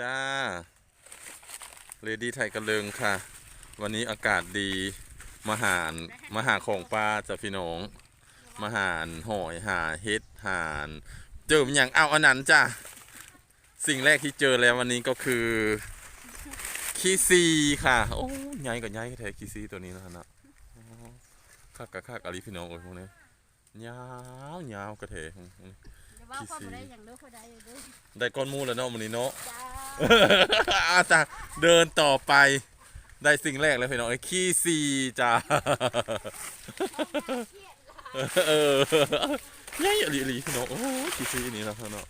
จ้าเลดี้ไทยกระเลิงค่ะ วันนี้อากาศดีมาหารมาหาของปลาจ้ะพี่น้องมาหารหอยหาเฮ็ดหารเจอมนอย่างเอาอันนั้นจ้ะสิ่งแรกที่เจอแล้ววันนี้ก็คือคีซีค่ะโอ้ใหญ่กับใหญ่แท้คีซีตัวนี้นะฮะนะโอ้คักกะคักอะไรพี่น้องเอ้ยพวกนี้ยาวยาวกระเทงอย่าว่าความบ่ได้อย่างเด้อเขาได้เด้อได้ก้อนหมูแล้วเนาะมันนี้เนาะ จ้าอาจ้ะเดินต่อไปได้สิ่งแรกแล้วพี่น้องไอ้ขี้ซีจ้าเออยัยอลีอลีพี่น้องโอ้ขี้ซีนี่นะพี่น้อง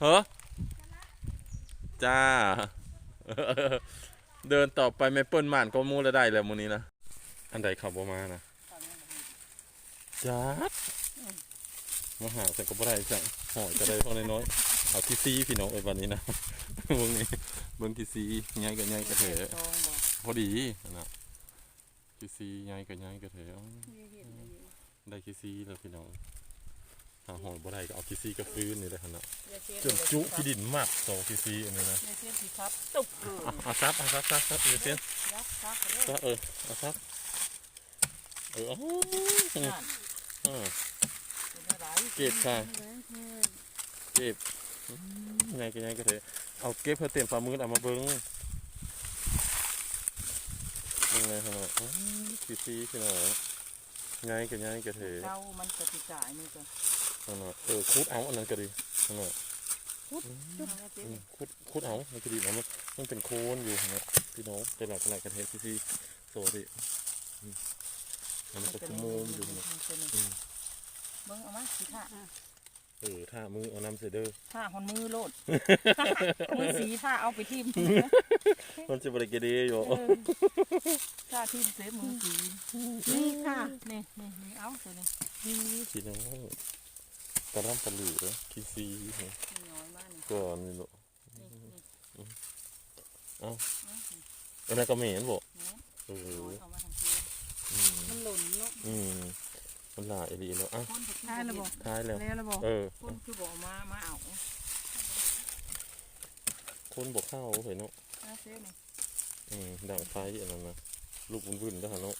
เฮ้อจ้า เดินต่อไปไม่เปิ้นหมานก้อนหมูแล้วได้แล้วมื้อนี้นะ อันใดขับบ่มานะจัด มาหาแต่ก็บ่ได้จังหอยจะได้เท่าน้อยๆเอาขี้ซีพี่น้องไอ้วันนี้นะเบิ่งนี่เบิ่งกี่ซีใหญ่ก็ใหญ่กระเถอพอดีอันนะกี่ซีใหญ่ก็ใหญ่กระเถอเอาได้กี่ซีแล้วพี่น้องหาหอยบ่ได้ก็เอากี่ซีกับฟื้นนี่แหละหั่นน่ะจนจุที่ดินมากสองกี่ซีอันนี้นะในเส้นสีครับตุกเออเอาเอาซับเอาซับซับซับเดี๋ยวเส้นยักษ์ครับเด้อซับเออเอาซับเออ เอานั่นเออเป็นอะไรเก็บค่ะ เก็บอืมใหญ่ก็ใหญ่กระเถอเอาเก็บเพื่อเต็มฝ่ามือเอามาเบิ่งเบิ่งเลยหั่นน่ะอ๋อกี่ซีพี่น้องใหญ่ก็ใหญ่กระเถอเจ้ามันจะติดจ่ายนี่ก็นั่นน่ะเออคุดเอาอันนั้นก็ดีนั่นน่ะจุ๊บเจ๊อืมคุดคุดเอามันก็ดีนะมันมันเป็นโคนอยู่นะพี่น้องแต่หลักหลักกันเทสซีโซดิอืมมันก็ขโมยอยู่นะอืม เบิ่งเอามาสีท่าเออถ้ามือเอาน้ำเสยเดอท่าหอนมือโลด มือสีท่าเอาไปทิ่มมันจะบริกรดีอยู่เออท่าทิ่มเซฟมือสีนี่ค่ะนี่นี่นี่เอาตัวนี้พี่น้องกระร่ำกระหลือคีซีนี่นี่น้อยมากนี่ก่อนนี่ลูกนี่นี่อันนั้นก็เหม็นบอกนี่เออน้อยเอามาทำเพื่ออืมมันหล่นเนาะอืม มันหลายอดีแล้วอะคนที่ได้แล้วบ่ท้ายแล้ว แล้วแล้วบ่เออ คนคือบอกมา มาเอาคนบอกเข้าเห็นเนาะเอาเซฟนี่อืมดังไฟอันนั้นนะลูกวุ่นๆก็หันเนาะ